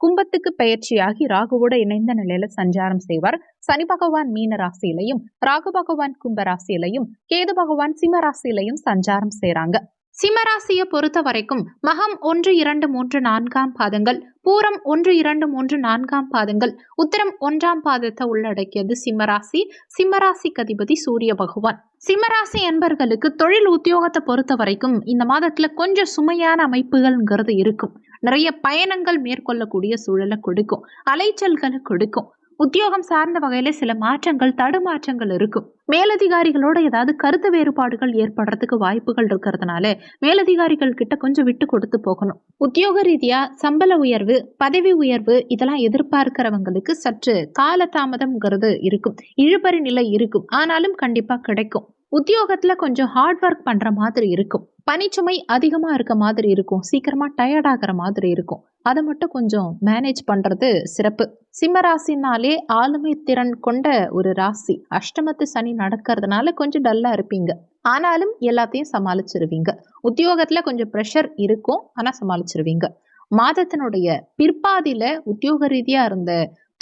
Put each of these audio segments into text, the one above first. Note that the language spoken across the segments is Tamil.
கும்பத்துக்கு பயிற்சியாகி ராகுவோட இணைந்த நிலையில சஞ்சாரம் செய்வார். சனி பகவான் மீன ராசியிலையும் ராகு பகவான் கும்ப ராசியிலையும் கேது பகவான் சிம்ம ராசியிலையும் சஞ்சாரம் செய்றாங்க. சிம்மராசியை பொறுத்த வரைக்கும் மகம் ஒன்று இரண்டு மூன்று நான்காம் பாதங்கள் பூரம் ஒன்று இரண்டு மூன்று நான்காம் பாதங்கள் உத்தரம் ஒன்றாம் பாதத்தை உள்ளடக்கியது சிம்மராசி சிம்மராசிக்கு அதிபதி சூரிய பகவான். சிம்மராசி என்பர்களுக்கு தொழில் உத்தியோகத்தை பொறுத்த வரைக்கும் இந்த மாதத்துல கொஞ்சம் சுமையான அமைப்புகள்ங்கிறது இருக்கும். நிறைய பயணங்கள் மேற்கொள்ளக்கூடிய சூழலை கொடுக்கும். அலைச்சல்களை கொடுக்கும். உத்தியோகம் சார்ந்த வகையில சில மாற்றங்கள் தடுமாற்றங்கள் இருக்கும். மேலதிகாரிகளோட ஏதாவது கருத்து வேறுபாடுகள் ஏற்படுறதுக்கு வாய்ப்புகள் இருக்கிறதுனால மேலதிகாரிகள் கிட்ட கொஞ்சம் விட்டு கொடுத்து போகணும். உத்தியோக ரீதியா சம்பள உயர்வு பதவி உயர்வு இதெல்லாம் எதிர்பார்க்கிறவங்களுக்கு சற்று காலதாமதம்ங்கிறது இருக்கும். இழுபறி நிலை இருக்கும். ஆனாலும் கண்டிப்பா கிடைக்கும். உத்தியோகத்துல கொஞ்சம் ஹார்ட் ஒர்க் பண்ற மாதிரி இருக்கும். பனிச்சுமை அதிகமா இருக்க மாதிரி இருக்கும். சீக்கிரமா டயர்ட் ஆகிற மாதிரி இருக்கும். அதை மட்டும் கொஞ்சம் மேனேஜ் பண்ணுறது சிறப்பு. சிம்ம ராசினாலே ஆளுமை திறன் கொண்ட ஒரு ராசி. அஷ்டமத்து சனி நடக்கிறதுனால கொஞ்சம் டல்லாக இருப்பீங்க. ஆனாலும் எல்லாத்தையும் சமாளிச்சிருவீங்க. உத்தியோகத்தில் கொஞ்சம் ப்ரெஷர் இருக்கும் ஆனால் சமாளிச்சிருவீங்க. மாதத்தினுடைய பிற்பாதியில் உத்தியோக ரீதியாக இருந்த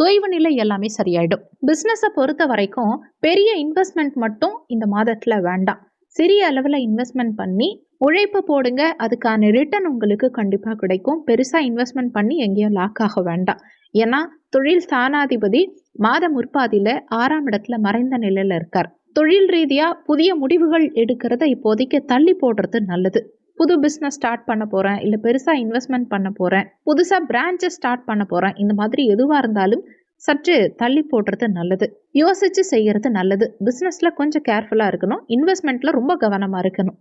தொய்வு நிலை எல்லாமே சரியாயிடும். பிஸ்னஸை பொறுத்த வரைக்கும் பெரிய இன்வெஸ்ட்மெண்ட் மட்டும் இந்த மாதத்தில் வேண்டாம். சிறிய அளவில் இன்வெஸ்ட்மெண்ட் பண்ணி உழைப்பு போடுங்க. அதுக்கான ரிட்டர்ன் உங்களுக்கு கண்டிப்பாக கிடைக்கும். பெருசாக இன்வெஸ்ட்மெண்ட் பண்ணி எங்கேயும் லாக் ஆக வேண்டாம். ஏன்னா தொழில் ஸ்தானாதிபதி மாத முற்பாதியில் ஆறாம் இடத்துல மறைந்த நிலையில் இருக்கார். தொழில் ரீதியாக புதிய முடிவுகள் எடுக்கிறத இப்போதைக்கு தள்ளி போடுறது நல்லது. புது பிஸ்னஸ் ஸ்டார்ட் பண்ண போகிறேன் இல்லை பெருசாக இன்வெஸ்ட்மெண்ட் பண்ண போகிறேன் புதுசாக பிரான்ச்சஸ் ஸ்டார்ட் பண்ண போகிறேன் இந்த மாதிரி எதுவாக இருந்தாலும் சற்று தள்ளி போடுறது நல்லது. யோசிச்சு செய்கிறது நல்லது. பிஸ்னஸில் கொஞ்சம் கேர்ஃபுல்லாக இருக்கணும். இன்வெஸ்ட்மெண்ட்டில் ரொம்ப கவனமாக இருக்கணும்.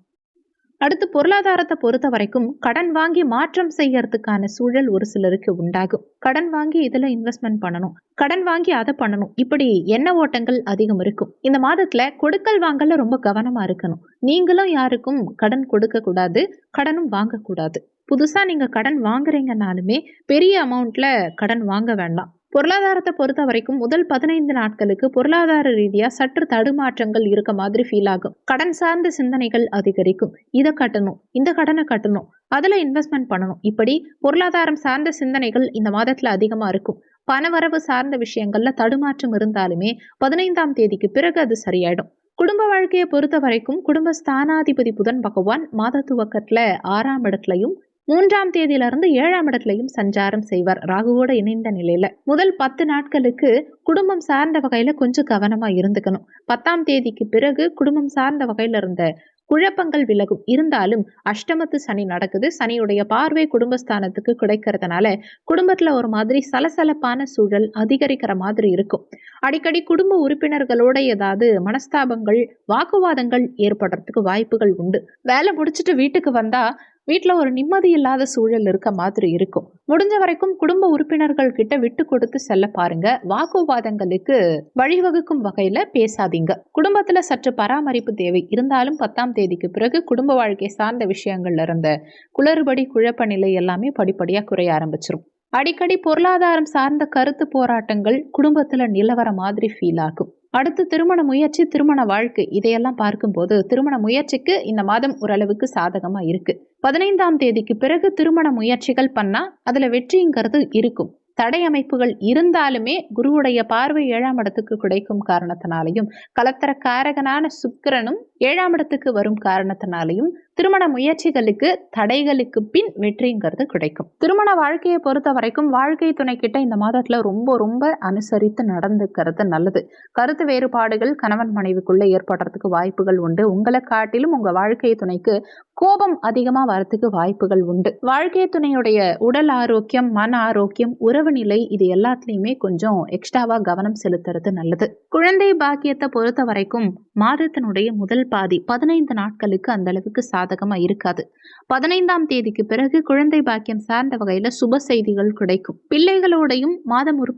அடுத்து பொருளாதாரத்தை பொறுத்த வரைக்கும் கடன் வாங்கி மாற்றம் செய்யறதுக்கான சூழல் ஒரு சிலருக்கு உண்டாகும். கடன் வாங்கி இதில் இன்வெஸ்ட்மெண்ட் பண்ணணும். கடன் வாங்கி அதை பண்ணணும். இப்படி எண்ண ஓட்டங்கள் அதிகம் இருக்கும். இந்த மாதத்துல கொடுக்கல் வாங்கல ரொம்ப கவனமா இருக்கணும். நீங்களும் யாருக்கும் கடன் கொடுக்க கூடாது கடனும் வாங்கக்கூடாது. புதுசா நீங்க கடன் வாங்குறீங்கனாலுமே பெரிய அமௌண்ட்ல கடன் வாங்க வேண்டாம். பொருளாதாரத்தை பொறுத்த வரைக்கும் முதல் பதினைந்து நாட்களுக்கு பொருளாதார ரீதியாக சற்று தடுமாற்றங்கள் இருக்க மாதிரி ஃபீல் ஆகும். கடன் சார்ந்த சிந்தனைகள் அதிகரிக்கும். இதை கட்டணும். இந்த கடனை கட்டணும். அதில் இன்வெஸ்ட்மெண்ட் பண்ணணும். இப்படி பொருளாதாரம் சார்ந்த சிந்தனைகள் இந்த மாதத்தில் அதிகமாக இருக்கும். பணவரவு சார்ந்த விஷயங்கள்ல தடுமாற்றம் இருந்தாலுமே பதினைந்தாம் தேதிக்கு பிறகு அது சரியாயிடும். குடும்ப வாழ்க்கையை பொறுத்த வரைக்கும் குடும்ப ஸ்தானாதிபதி புதன் பகவான் மாத துவக்கத்தில் ஆறாம் இடத்துலையும் மூன்றாம் தேதியிலிருந்து ஏழாம் இடத்துலையும் சஞ்சாரம் செய்வார் ராகுவோட இணைந்த நிலையில. முதல் பத்து நாட்களுக்கு குடும்பம் சார்ந்த வகையில கொஞ்சம் கவனமா இருந்துக்கணும். பத்தாம் தேதிக்கு பிறகு குடும்பம் சார்ந்த வகையில இருந்த குழப்பங்கள் விலகும். இருந்தாலும் அஷ்டமத்து சனி நடக்குது. சனியுடைய பார்வை குடும்பஸ்தானத்துக்கு கிடைக்கிறதுனால குடும்பத்துல ஒரு மாதிரி சலசலப்பான சூழல் அதிகரிக்கிற மாதிரி இருக்கும். அடிக்கடி குடும்ப உறுப்பினர்களோட ஏதாவது மனஸ்தாபங்கள் வாக்குவாதங்கள் ஏற்படுறதுக்கு வாய்ப்புகள் உண்டு. வேலை முடிச்சுட்டு வீட்டுக்கு வந்தா வீட்டில் ஒரு நிம்மதி இல்லாத சூழல் இருக்க மாதிரி இருக்கும். முடிஞ்ச வரைக்கும் குடும்ப உறுப்பினர்கள் கிட்ட விட்டு கொடுத்து செல்ல பாருங்க. வாக்குவாதங்களுக்கு வழிவகுக்கும் வகையில பேசாதீங்க. குடும்பத்துல சற்று பராமரிப்பு தேவை. இருந்தாலும் பத்தாம் தேதிக்கு பிறகு குடும்ப வாழ்க்கை சார்ந்த விஷயங்கள்ல இருந்த குளறுபடி குழப்ப நிலை எல்லாமே படிப்படியா குறைய ஆரம்பிச்சிரும். அடிக்கடி பொருளாதாரம் சார்ந்த கருத்து போராட்டங்கள் குடும்பத்துல நிலவர மாதிரி ஃபீல் ஆகும். அடுத்து திருமண முயற்சி திருமண வாழ்க்கை இதையெல்லாம் பார்க்கும்போது திருமண முயற்சிக்கு இந்த மாதம் ஓரளவுக்கு சாதகமா இருக்கு. பதினைந்தாம் தேதிக்கு பிறகு திருமண முயற்சிகள் பண்ணா அதுல வெற்றிங்கிறது இருக்கும். தடை அமைப்புகள் இருந்தாலுமே குருவுடைய பார்வை ஏழாம் இடத்துக்கு கிடைக்கும் காரணத்தினாலையும் கலத்தர காரகனான சுக்கிரனும் ஏழாம் இடத்துக்கு வரும் காரணத்தினாலையும் திருமண முயற்சிகளுக்கு தடைகளுக்கு பின் வெற்றிங்கிறது கிடைக்கும். திருமண வாழ்க்கையை பொறுத்த வரைக்கும் வாழ்க்கை துணை கிட்ட இந்த மாதத்துல ரொம்ப ரொம்ப அனுசரித்து நடந்துக்கிறது நல்லது. கருத்து வேறுபாடுகள் கணவன் மனைவிக்குள்ள ஏற்படுறதுக்கு வாய்ப்புகள் உண்டு. உங்களை காட்டிலும் உங்க வாழ்க்கை துணைக்கு கோபம் அதிகமா வரத்துக்கு வாய்ப்புகள் உண்டு. வாழ்க்கை துணையுடைய உடல் ஆரோக்கியம் மன ஆரோக்கியம் உறவு நிலை இது எல்லாத்துலயுமே கொஞ்சம் எக்ஸ்ட்ராவா கவனம் செலுத்துறது நல்லது. குழந்தை பாக்கியத்தை பொறுத்த வரைக்கும் மாதத்தினுடைய முதல் பாதி பதினைந்து நாட்களுக்கு அந்த அளவுக்கு சாதகமாக இருக்காது. பதினைந்தாம் தேதிக்கு பிறகு குழந்தை பாக்கியம் சார்ந்த வகையில சுப செய்திகள் கிடைக்கும். பிள்ளைகளோடையும் மாதம் ஒரு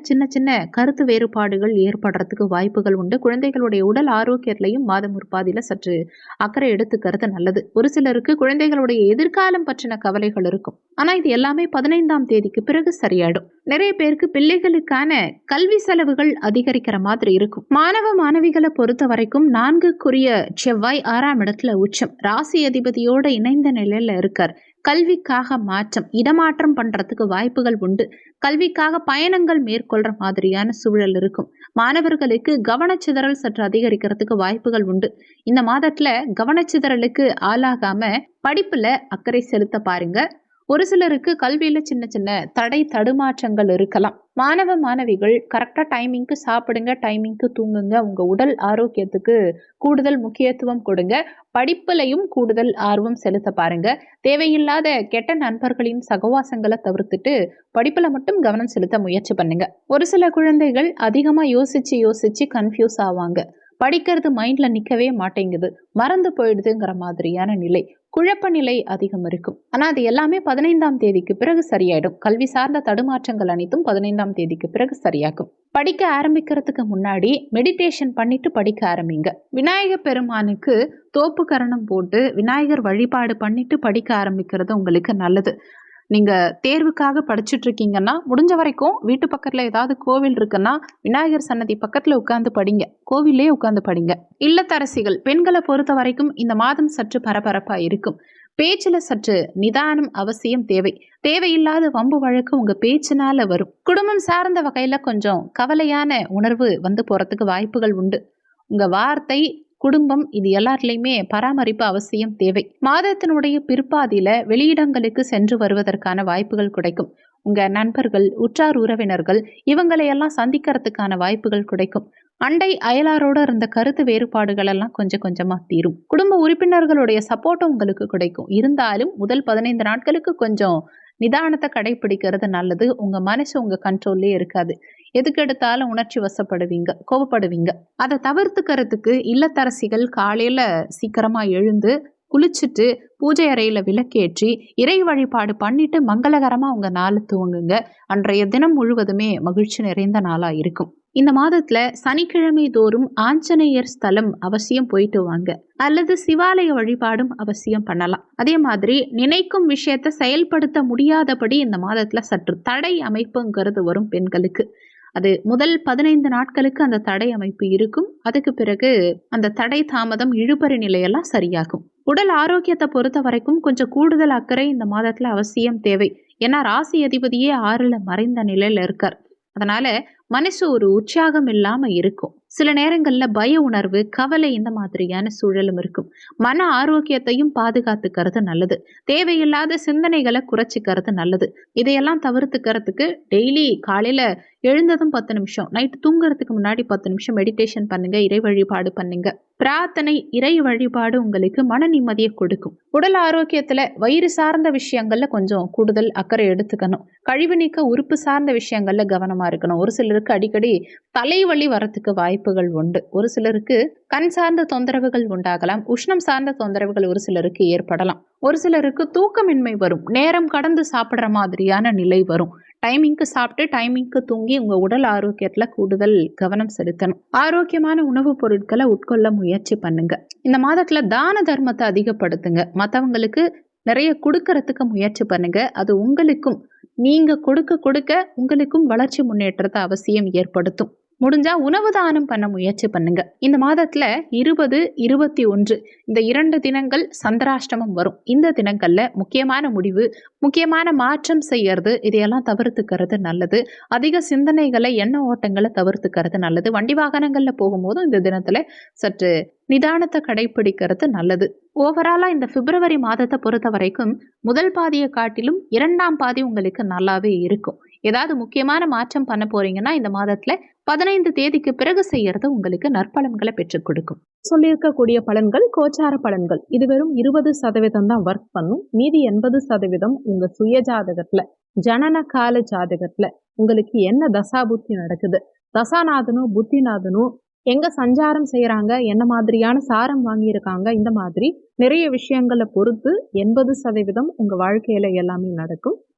சின்ன சின்ன கருத்து வேறுபாடுகள் ஏற்படுறதுக்கு வாய்ப்புகள் உண்டு. குழந்தைகளுடைய உடல் ஆரோக்கியத்திலையும் மாதம் ஒரு சற்று அக்கறை எடுத்துக்கிறது நல்லது. ஒரு சிலருக்கு குழந்தைகளுடைய எதிர்காலம் பற்றின கவலைகள் இருக்கும். ஆனா இது எல்லாமே பதினைந்தாம் தேதிக்கு பிறகு சரியாயிடும். நிறைய பேருக்கு பிள்ளைகளுக்கான கல்வி செலவுகள் அதிகரிக்கிற மாதிரி இருக்கும். மாணவ மாணவிகளை பொறுத்த வரைக்கும் நான்குக்குரிய செவ்வாய் ஆறாம் இடத்துல உச்சம். ராசி அதிபதியோட இணைந்த நிலையில இருக்கார். கல்விக்காக மாற்றம் இடமாற்றம் பண்றதுக்கு வாய்ப்புகள் உண்டு. கல்விக்காக பயணங்கள் மேற்கொள்ற மாதிரியான சூழல் இருக்கும். மாணவர்களுக்கு கவனச்சிதறல் சற்று அதிகரிக்கிறதுக்கு வாய்ப்புகள் உண்டு. இந்த மாதத்துல கவனச்சிதறலுக்கு ஆளாகாம படிப்புல அக்கறை செலுத்த பாருங்க. ஒரு சிலருக்கு கல்வியில் சின்ன சின்ன தடை தடுமாற்றங்கள் இருக்கலாம். மாணவ மாணவிகள் கரெக்டாக டைமிங்க்கு சாப்பிடுங்க டைமிங்க்கு தூங்குங்க. உங்கள் உடல் ஆரோக்கியத்துக்கு கூடுதல் முக்கியத்துவம் கொடுங்க. படிப்புலையும் கூடுதல் ஆர்வம் செலுத்த பாருங்க. தேவையில்லாத கெட்ட நண்பர்களின் சகவாசங்களை தவிர்த்துட்டு படிப்பில் மட்டும் கவனம் செலுத்த முயற்சி பண்ணுங்க. ஒரு சில குழந்தைகள் அதிகமாக யோசிச்சு யோசிச்சு கன்ஃபியூஸ் ஆவாங்க. படிக்கிறது மைண்டில் நிற்கவே மாட்டேங்குது. மறந்து போயிடுதுங்கிற மாதிரியான நிலை. குழப்ப நிலை அதிகம் இருக்கும். ஆனால் அது எல்லாமே பதினைந்தாம் தேதிக்கு பிறகு சரியாயிடும். கல்வி சார்ந்த தடுமாற்றங்கள் அனைத்தும் பதினைந்தாம் தேதிக்கு பிறகு சரியாகும். படிக்க ஆரம்பிக்கிறதுக்கு முன்னாடி மெடிடேஷன் பண்ணிட்டு படிக்க ஆரம்பிங்க. விநாயகர் பெருமானுக்கு தோப்பு கரணம் போட்டு விநாயகர் வழிபாடு பண்ணிட்டு படிக்க ஆரம்பிக்கிறது உங்களுக்கு நல்லது. நீங்கள் தேர்வுக்காக படிச்சுட்டு இருக்கீங்கன்னா முடிஞ்ச வரைக்கும் வீட்டு பக்கத்தில் ஏதாவது கோவில் இருக்குன்னா விநாயகர் சன்னதி பக்கத்தில் உட்காந்து படிங்க. கோவிலே உட்காந்து படிங்க. இல்லத்தரசிகள் பெண்களை பொறுத்த வரைக்கும் இந்த மாதம் சற்று பரபரப்பாக இருக்கும். பேச்சில் சற்று நிதானம் அவசியம் தேவை. தேவையில்லாத வம்பு வழக்கு உங்கள் பேச்சினால வரும். குடும்பம் சார்ந்த வகையில் கொஞ்சம் கவலையான உணர்வு வந்து போகிறதுக்கு வாய்ப்புகள் உண்டு. உங்கள் வார்த்தை குடும்பம் இது எல்லாத்துலேயுமே பராமரிப்பு அவசியம் தேவை. மாதத்தினுடைய பிற்பாதியில வெளியிடங்களுக்கு சென்று வருவதற்கான வாய்ப்புகள் கிடைக்கும். உங்க நண்பர்கள் உற்றார் உறவினர்கள் இவங்களையெல்லாம் சந்திக்கிறதுக்கான வாய்ப்புகள் கிடைக்கும். அண்டை அயலாரோட இருந்த கருத்து வேறுபாடுகள் எல்லாம் கொஞ்சம் கொஞ்சமா தீரும். குடும்ப உறுப்பினர்களுடைய சப்போர்ட்டும் உங்களுக்கு கிடைக்கும். இருந்தாலும் முதல் பதினைந்து நாட்களுக்கு கொஞ்சம் நிதானத்தை கடைபிடிக்கிறது நல்லது. உங்க மனசு உங்க கண்ட்ரோல்லே இருக்காது. எதுக்கு எடுத்தாலும் உணர்ச்சி வசப்படுவீங்க கோவப்படுவீங்க. அதை தவிர்த்துக்கிறதுக்கு இல்லத்தரசிகள் காலையில சீக்கிரமா எழுந்து குளிச்சுட்டு பூஜை அறையில விளக்கேற்றி இறை வழிபாடு பண்ணிட்டு மங்களகரமா உங்க நாள் துவங்குங்க. அன்றைய தினம் முழுவதுமே மகிழ்ச்சி நிறைந்த நாளா இருக்கும். இந்த மாதத்துல சனிக்கிழமை தோறும் ஆஞ்சநேயர் ஸ்தலம் அவசியம் போயிட்டு வாங்க. அல்லது சிவாலய வழிபாடும் அவசியம் பண்ணலாம். அதே மாதிரி நினைக்கும் விஷயத்த செயல்படுத்த முடியாதபடி இந்த மாதத்துல சற்று தடை அமைப்புங்கிறது வரும் பெண்களுக்கு. அது முதல் பதினைந்து நாட்களுக்கு அந்த தடை அமைப்பு இருக்கும். அதுக்கு பிறகு அந்த தடை தாமதம் இழுபறி நிலையெல்லாம் சரியாகும். உடல் ஆரோக்கியத்தை பொறுத்த வரைக்கும் கொஞ்சம் கூடுதல் அக்கறை இந்த மாதத்துல அவசியம் தேவை. ஏன்னா ராசி அதிபதியே ஆறுல மறைந்த நிலையில இருக்கார். அதனால மனசு ஒரு உற்சாகம் இல்லாமல் இருக்கும். சில நேரங்களில் பய உணர்வு கவலை இந்த மாதிரியான சூழலும் இருக்கும். மன ஆரோக்கியத்தையும் பாதுகாத்துக்கிறது நல்லது. தேவையில்லாத சிந்தனைகளை குறைச்சிக்கிறது நல்லது. இதையெல்லாம் தவிர்த்துக்கிறதுக்கு டெய்லி காலையில் எழுந்ததும் பத்து நிமிஷம் நைட் தூங்குறதுக்கு முன்னாடி பத்து நிமிஷம் மெடிடேஷன் பண்ணுங்க இறை வழிபாடு பண்ணுங்க. பிரார்த்தனை இறை வழிபாடு உங்களுக்கு மன நிம்மதியை கொடுக்கும். உடல் ஆரோக்கியத்துல வயிறு சார்ந்த விஷயங்கள்ல கொஞ்சம் கூடுதல் அக்கறை எடுத்துக்கணும். கழிவு நீக்க உறுப்பு சார்ந்த விஷயங்கள்ல கவனமா இருக்கணும். ஒரு சிலருக்கு அடிக்கடி தலைவலி வரத்துக்கு வாய்ப்பு வாய்ப்புகள் உண்டு. ஒரு சிலருக்கு கண் சார்ந்த தொந்தரவுகள் உண்டாகலாம். உஷ்ணம் சார்ந்த தொந்தரவுகள் ஒரு சிலருக்கு ஏற்படலாம். ஒரு சிலருக்கு தூக்கமின்மை வரும். நேரம் கடந்து சாப்பிட்ற மாதிரியான நிலை வரும். டைமிங்க்கு சாப்பிட்டு டைமிங்க்கு தூங்கி உங்கள் உடல் ஆரோக்கியத்தில் கூடுதல் கவனம் செலுத்தணும். ஆரோக்கியமான உணவுப் பொருட்களை உட்கொள்ள முயற்சி பண்ணுங்க. இந்த மாதத்தில் தான தர்மத்தை அதிகப்படுத்துங்க. மற்றவங்களுக்கு நிறைய கொடுக்கறதுக்கு முயற்சி பண்ணுங்க. அது உங்களுக்கும் நீங்க கொடுக்க கொடுக்க உங்களுக்கும் வளர்ச்சி முன்னேற்றத்தை அவசியம் ஏற்படுத்தும். முடிஞ்சா உணவு தானம் பண்ண முயற்சி பண்ணுங்க. இந்த மாதத்துல இருபது இருபத்தி ஒன்று இந்த இரண்டு தினங்கள் சந்திராஷ்டமம் வரும். இந்த தினங்கள்ல முக்கியமான முடிவு முக்கியமான மாற்றம் செய்யறது இதையெல்லாம் தவிர்த்துக்கிறது நல்லது. அதிக சிந்தனைகளை எண்ண ஓட்டங்களை தவிர்த்துக்கிறது நல்லது. வண்டி வாகனங்கள்ல போகும்போதும் இந்த தினத்துல சற்று நிதானத்தை கடைபிடிக்கிறது நல்லது. ஓவராலா இந்த பிப்ரவரி மாதத்தை பொறுத்த வரைக்கும் முதல் பாதியை காட்டிலும் இரண்டாம் பாதி உங்களுக்கு நல்லாவே இருக்கும். ஏதாவது முக்கியமான மாற்றம் பண்ண போறீங்கன்னா இந்த மாதத்துல பதினைந்து தேதிக்கு பிறகு செய்யறது உங்களுக்கு நற்பலன்களை பெற்றுக் கொடுக்கும். சொல்லியிருக்கக்கூடிய பலன்கள் கோச்சார பலன்கள். இது வெறும் இருபது சதவீதம் தான் ஒர்க் பண்ணும். மீதி எண்பது சதவீதம் உங்க சுய ஜாதகத்துல ஜனன கால ஜாதகத்துல உங்களுக்கு என்ன தசா புத்தி நடக்குது? தசாநாதனும் புத்திநாதனும் எங்க சஞ்சாரம் செய்யறாங்க? என்ன மாதிரியான சாரம் வாங்கியிருக்காங்க? இந்த மாதிரி நிறைய விஷயங்களை பொறுத்து எண்பது சதவீதம் உங்க வாழ்க்கையில எல்லாமே நடக்கும்.